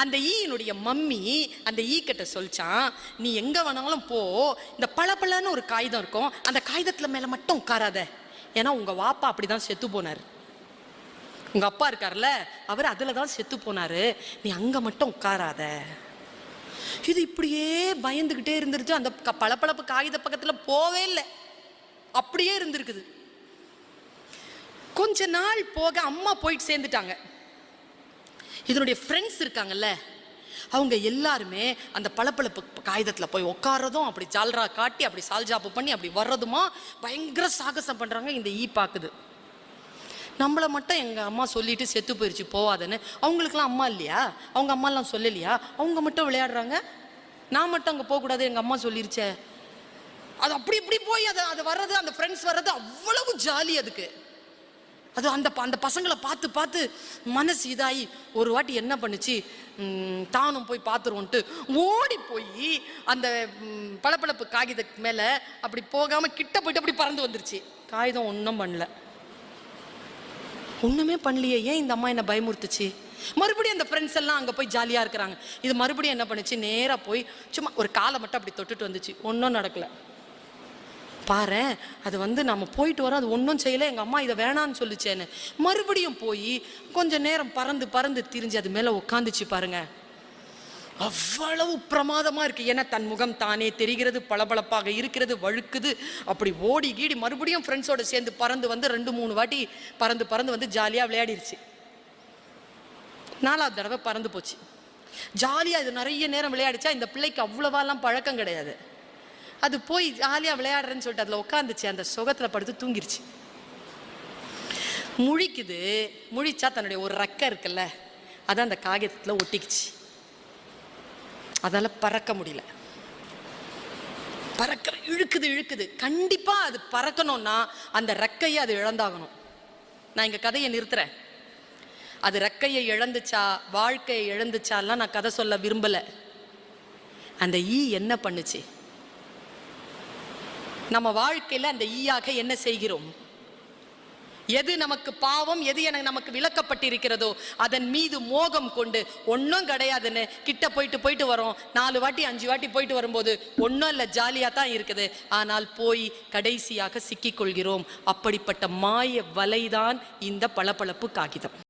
அந்த ஈயினுடைய மம்மி அந்த ஈ கிட்ட சொல்லிச்சான் நீ எங்கே வேணாலும் போ. இந்த பளபளன்னு ஒரு காகிதம் இருக்கும். அந்த காகிதத்தில் மேலே மட்டும் உட்காராத. ஏன்னா உங்கள் வாப்பா அப்படி தான் செத்து போனார். உங்கள் அப்பா இருக்கார்ல அவர் அதில் தான் செத்து போனாரு. நீ அங்கே மட்டும் உட்காராத. இது இப்படியே பயந்துக்கிட்டே இருந்துருச்சு. அந்த க- பளபளப்பு காகித பக்கத்தில் போவே இல்லை. அப்படியே இருந்திருக்குது. கொஞ்ச நாள் போக அம்மா போயிட்டு சேர்ந்துட்டாங்க. இதனுடைய ஃப்ரெண்ட்ஸ் இருக்காங்கல்ல அவங்க எல்லாருமே அந்த பளபளப்பு காகிதத்தில் போய் உட்காரதும் அப்படி ஜால்ரா காட்டி அப்படி சால்ஜாப்பு பண்ணி அப்படி வர்றதுமா பயங்கர சாகசம் பண்ணுறாங்க இந்த ஈ பார்க்குது நம்மளை மட்டும் எங்கள் அம்மா சொல்லிட்டு செத்து போயிடுச்சு போவாதுன்னு. அவங்களுக்குலாம் அம்மா இல்லையா? அவங்க அம்மாலாம் சொல்லலையா? அவங்க மட்டும் விளையாடுறாங்க? நான் மட்டும் அங்கே போகக்கூடாது எங்கள் அம்மா சொல்லிருச்சே. அது அப்படி இப்படி போய் அதை அது வர்றது அந்த ஃப்ரெண்ட்ஸ் வர்றது அவ்வளவு ஜாலி அதுக்கு. அது அந்த ப- அந்த பசங்களை பார்த்து பார்த்து மனசு இதாகி ஒரு வாட்டி என்ன பண்ணுச்சு? தானும் போய் பார்த்துருவோன்ட்டு ஓடி போய் அந்த பளபளப்பு காகிதத்துக்கு மேலே அப்படி போகாமல் கிட்ட போயிட்டு அப்படி பறந்து வந்துருச்சு. காகிதம் ஒன்றும் பண்ணல. ஒன்றுமே பண்ணலையே. ஏன் இந்த அம்மா என்னை பயமுறுத்துச்சு? மறுபடியும் அந்த ஃப்ரெண்ட்ஸ் எல்லாம் அங்கே போய் ஜாலியாக இருக்கிறாங்க. இது மறுபடியும் என்ன பண்ணுச்சு? நேராக போய் சும்மா ஒரு காலை மட்டும் அப்படி தொட்டுட்டு வந்துச்சு. ஒன்றும் நடக்கல. பாரு அது வந்து நம்ம போயிட்டு வரோம் அது ஒன்றும் செய்யலை எங்கள் அம்மா இதை வேணான்னு சொல்லிச்சேன்னு. மறுபடியும் போய் கொஞ்சம் நேரம் பறந்து பறந்து திரிஞ்சு அது மேலே உட்காந்துச்சு பாருங்க. அவ்வளவு பிரமாதமாக இருக்குது ஏன்னா தன் முகம் தானே தெரிகிறது பளபளப்பாக இருக்கிறது வழுக்குது. அப்படி ஓடி கீடி மறுபடியும் ஃப்ரெண்ட்ஸோடு சேர்ந்து பறந்து வந்து ரெண்டு மூணு வாட்டி பறந்து பறந்து வந்து ஜாலியாக விளையாடிருச்சு. நாலாவது தடவை பறந்து போச்சு. ஜாலியாக இது நிறைய நேரம் விளையாடிச்சா? இந்த பிள்ளைக்கு அவ்வளவாலாம் பழக்கம் கிடையாது. அது போய் ஜாலியாக விளையாடுறேன்னு சொல்லிட்டு அதில் உட்காந்துச்சு அந்த சுகத்தில் படுத்து தூங்கிருச்சு. முழிக்குது. முழிச்சா தன்னுடைய ஒரு ரக்கை இருக்குல்ல அதை அந்த காகிதத்தில் ஒட்டிக்கிச்சு. அதால் பறக்க முடியல. பறக்க இழுக்குது இழுக்குது. கண்டிப்பாக அது பறக்கணும்னா அந்த ரெக்கையை அது இழந்தாகணும். நான் இங்கே கதையை நிறுத்துறேன். அது ரெக்கையை இழந்துச்சா வாழ்க்கையை இழந்துச்சாலாம் நான் கதை சொல்ல விரும்பல. அந்த ஈ என்ன பண்ணுச்சு? நம்ம வாழ்க்கையில் அந்த ஈயாக என்ன செய்கிறோம்? எது நமக்கு பாவம் எது எனக்கு நமக்கு விளக்கப்பட்டிருக்கிறதோ அதன் மீது மோகம் கொண்டு ஒன்றும் கிடையாதுன்னு கிட்ட போயிட்டு போயிட்டு வரோம். நாலு வாட்டி அஞ்சு வாட்டி போயிட்டு வரும்போது ஒன்றும் இல்லை ஜாலியாக தான் இருக்குது. ஆனால் போய் கடைசியாக சிக்கிக்கொள்கிறோம் அப்படிப்பட்ட மாய வலைதான் இந்த பளபளப்பு காகிதம்.